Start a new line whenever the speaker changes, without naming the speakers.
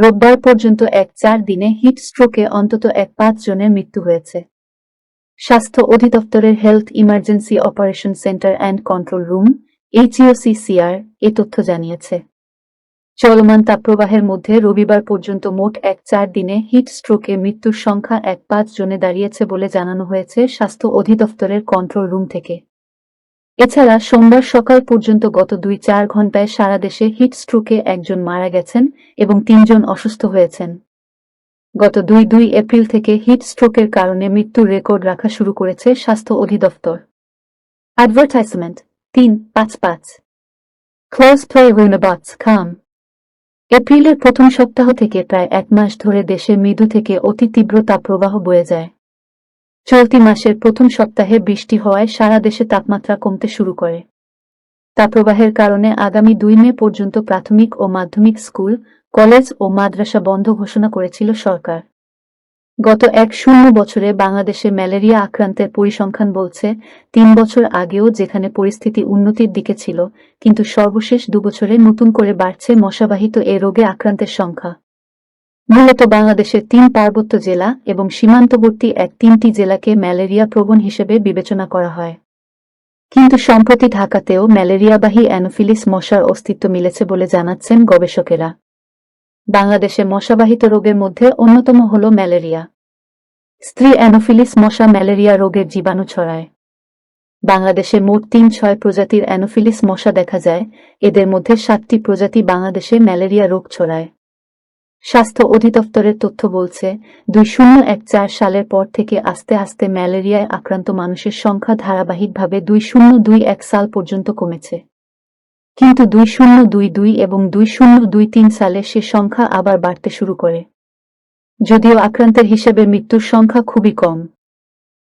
রোববার পর্যন্ত এক চার দিনে হিট স্ট্রোকে অন্তত এক পাঁচ জনের মৃত্যু হয়েছে। স্বাস্থ্য অধিদপ্তরের health emergency operation centre and control room HEOCCR এ তথ্য জানিয়েছে। চলমান তাপপ্রবাহের মধ্যে রবিবার পর্যন্ত মোট এক চার দিনে হিট স্ট্রোকে মৃত্যুর সংখ্যা এক পাঁচ জনে দাঁড়িয়েছে বলে জানানো হয়েছে স্বাস্থ্য অধিদপ্তরের কন্ট্রোল রুম থেকে। এছাড়া সোমবার সকাল পর্যন্ত গত দুই চার ঘন্টায় সারা দেশে হিট স্ট্রোকে একজন মারা গেছেন এবং তিনজন অসুস্থ হয়েছেন। গত দুই দুই এপ্রিল থেকে হিট স্ট্রোকের কারণে মৃত্যুর রেকর্ড রাখা শুরু করেছে স্বাস্থ্য অধিদপ্তর। অ্যাডভার্টাইজমেন্ট তিন, পাঁচ পাঁচ। ক্লোজ খাম এপ্রিলের প্রথম সপ্তাহ থেকে প্রায় এক মাস ধরে দেশে মৃদু থেকে অতি তীব্র তাপপ্রবাহ বয়ে যায়। চলতি মাসের প্রথম সপ্তাহে বৃষ্টি হওয়ায় সারা দেশে তাপমাত্রা কমতে শুরু করে। তাপপ্রবাহের কারণে আগামী দুই মে পর্যন্ত প্রাথমিক ও মাধ্যমিক স্কুল, কলেজ ও মাদ্রাসা বন্ধ ঘোষণা করেছিল সরকার। গত এক শূন্য বছরে বাংলাদেশে ম্যালেরিয়া আক্রান্তের পরিসংখ্যান বলছে, তিন বছর আগেও যেখানে পরিস্থিতি উন্নতির দিকে ছিল, কিন্তু সর্বশেষ দুবছরে নতুন করে বাড়ছে মশাবাহিত এ রোগে আক্রান্তের সংখ্যা। মূলত বাংলাদেশের তিন পার্বত্য জেলা এবং সীমান্তবর্তী এক তিনটি জেলাকে ম্যালেরিয়া প্রবণ হিসেবে বিবেচনা করা হয়। কিন্তু সম্প্রতি ঢাকাতেও ম্যালেরিয়াবাহী অ্যানোফিলিস মশার অস্তিত্ব মিলেছে বলে জানাচ্ছেন গবেষকেরা। বাংলাদেশে মশাবাহিত রোগের মধ্যে অন্যতম হল ম্যালেরিয়া। স্ত্রী অ্যানোফিলিস মশা ম্যালেরিয়া রোগের জীবাণু ছড়ায়। বাংলাদেশে মোট তিন ছয় প্রজাতির অ্যানোফিলিস মশা দেখা যায়। এদের মধ্যে সাতটি প্রজাতি বাংলাদেশে ম্যালেরিয়া রোগ ছড়ায়। স্বাস্থ্য অধিদপ্তরের তথ্য বলছে, দুই শূন্য এক চার সালের পর থেকে আস্তে আস্তে ম্যালেরিয়ায় আক্রান্ত মানুষের সংখ্যা ধারাবাহিকভাবে দুই শূন্য দুই এক সাল পর্যন্ত কমেছে। কিন্তু দুই শূন্য দুই দুই এবং দুই শূন্য দুই তিন সালে সে সংখ্যা আবার বাড়তে শুরু করে। যদিও আক্রান্তের হিসেবে মৃত্যুর সংখ্যা খুবই কম।